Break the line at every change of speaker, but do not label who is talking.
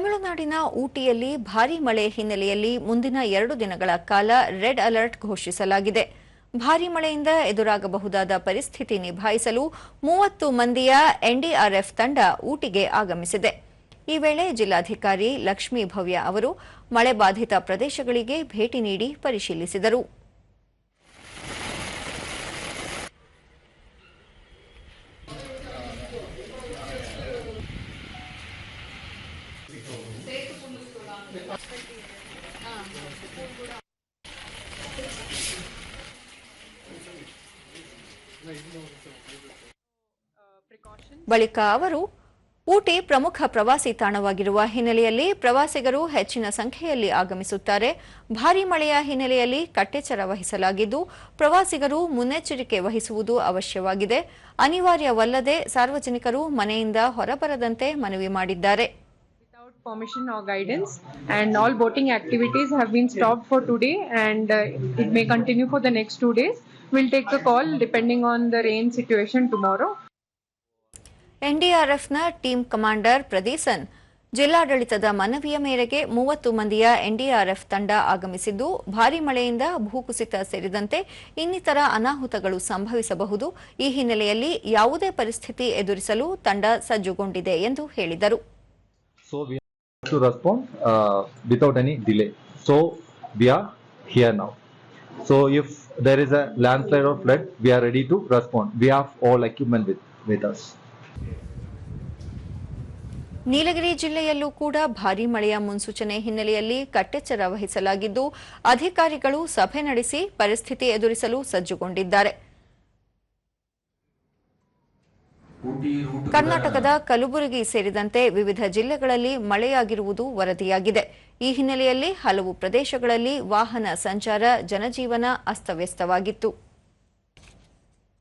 ತಮಿಳುನಾಡಿನ ಊಟಿಯಲ್ಲಿ ಭಾರೀ ಮಳೆ ಹಿನ್ನೆಲೆಯಲ್ಲಿ ಮುಂದಿನ ಎರಡು ದಿನಗಳ ಕಾಲ ರೆಡ್ ಅಲರ್ಟ್ ಘೋಷಿಸಲಾಗಿದೆ. ಭಾರೀ ಮಳೆಯಿಂದ ಎದುರಾಗಬಹುದಾದ ಪರಿಸ್ಥಿತಿ ನಿಭಾಯಿಸಲು ಮೂವತ್ತು ಮಂದಿಯ ಎನ್ಡಿಆರ್ಎಫ್ ತಂಡ ಊಟಿಗೆ ಆಗಮಿಸಿದೆ. ಈ ವೇಳೆ ಜಿಲ್ಲಾಧಿಕಾರಿ ಲಕ್ಷ್ಮೀ ಭವ್ಯ ಅವರು ಮಳೆ ಬಾಧಿತ ಪ್ರದೇಶಗಳಿಗೆ ಭೇಟಿ ನೀಡಿ ಪರಿಶೀಲಿಸಿದರು. ಬಳಿಕ ಅವರು ಊಟಿ ಪ್ರಮುಖ ಪ್ರವಾಸಿ ತಾಣವಾಗಿರುವ ಹಿನ್ನೆಲೆಯಲ್ಲಿ ಪ್ರವಾಸಿಗರು ಹೆಚ್ಚಿನ ಸಂಖ್ಯೆಯಲ್ಲಿ ಆಗಮಿಸುತ್ತಾರೆ. ಭಾರೀ ಮಳೆಯ ಹಿನ್ನೆಲೆಯಲ್ಲಿ ಕಟ್ಟೆಚ್ಚರ ವಹಿಸಲಾಗಿದ್ದು, ಪ್ರವಾಸಿಗರು ಮುನ್ನೆಚ್ಚರಿಕೆ ವಹಿಸುವುದು ಅವಶ್ಯವಾಗಿದೆ. ಅನಿವಾರ್ಯವಲ್ಲದೆ ಸಾರ್ವಜನಿಕರು ಮನೆಯಿಂದ ಹೊರಬರದಂತೆ ಮನವಿ ಮಾಡಿದ್ದಾರೆ.
Permission or guidance and all boating activities have been stopped for today and uh, it may continue for the next two days we'll take the call depending on the rain situation tomorrow
ಎನ್ಡಿಆರ್ಎಫ್ನ team commander Pradeesan ಜಿಲ್ಲಾಡಳಿತದ ಮನವಿಯ ಮೇರೆಗೆ ಮೂವತ್ತು ಮಂದಿಯ NDRF ತಂಡ ಆಗಮಿಸಿದ್ದು ಭಾರೀ ಮಳೆಯಿಂದ ಭೂಕುಸಿತ ಸೇರಿದಂತೆ ಇನ್ನಿತರ ಅನಾಹುತಗಳು ಸಂಭವಿಸಬಹುದು ಈ ಹಿನ್ನೆಲೆಯಲ್ಲಿ ಯಾವುದೇ ಪರಿಸ್ಥಿತಿ ಎದುರಿಸಲು ತಂಡ ಸಜ್ಜುಗೊಂಡಿದೆ ಎಂದು ಹೇಳಿದರು
to respond uh, without any delay. So we are here now. So if there is a landslide or flood, we are ready to respond. We have all equipment with, with us.
ನೀಲಗಿರಿ ಜಿಲ್ಲೆಯಲ್ಲೂ ಕೂಡ ಭಾರೀ ಮಳೆಯ ಮುನ್ಸೂಚನೆ ಹಿನ್ನೆಲೆಯಲ್ಲಿ ಕಟ್ಟೆಚ್ಚರ ವಹಿಸಲಾಗಿದ್ದು ಅಧಿಕಾರಿಗಳು ಸಭೆ ನಡೆಸಿ ಪರಿಸ್ಥಿತಿ ಎದುರಿಸಲು ಸಜ್ಜುಗೊಂಡಿದ್ದಾರೆ ಕರ್ನಾಟಕದ ಕಲಬುರಗಿ ಸೇರಿದಂತೆ ವಿವಿಧ ಜಿಲ್ಲೆಗಳಲ್ಲಿ ಮಳೆಯಾಗಿರುವುದು ವರದಿಯಾಗಿದೆ. ಈ ಹಿನ್ನೆಲೆಯಲ್ಲಿ ಹಲವು ಪ್ರದೇಶಗಳಲ್ಲಿ ವಾಹನ ಸಂಚಾರ ಜನಜೀವನ ಅಸ್ತವ್ಯಸ್ತವಾಗಿತ್ತು.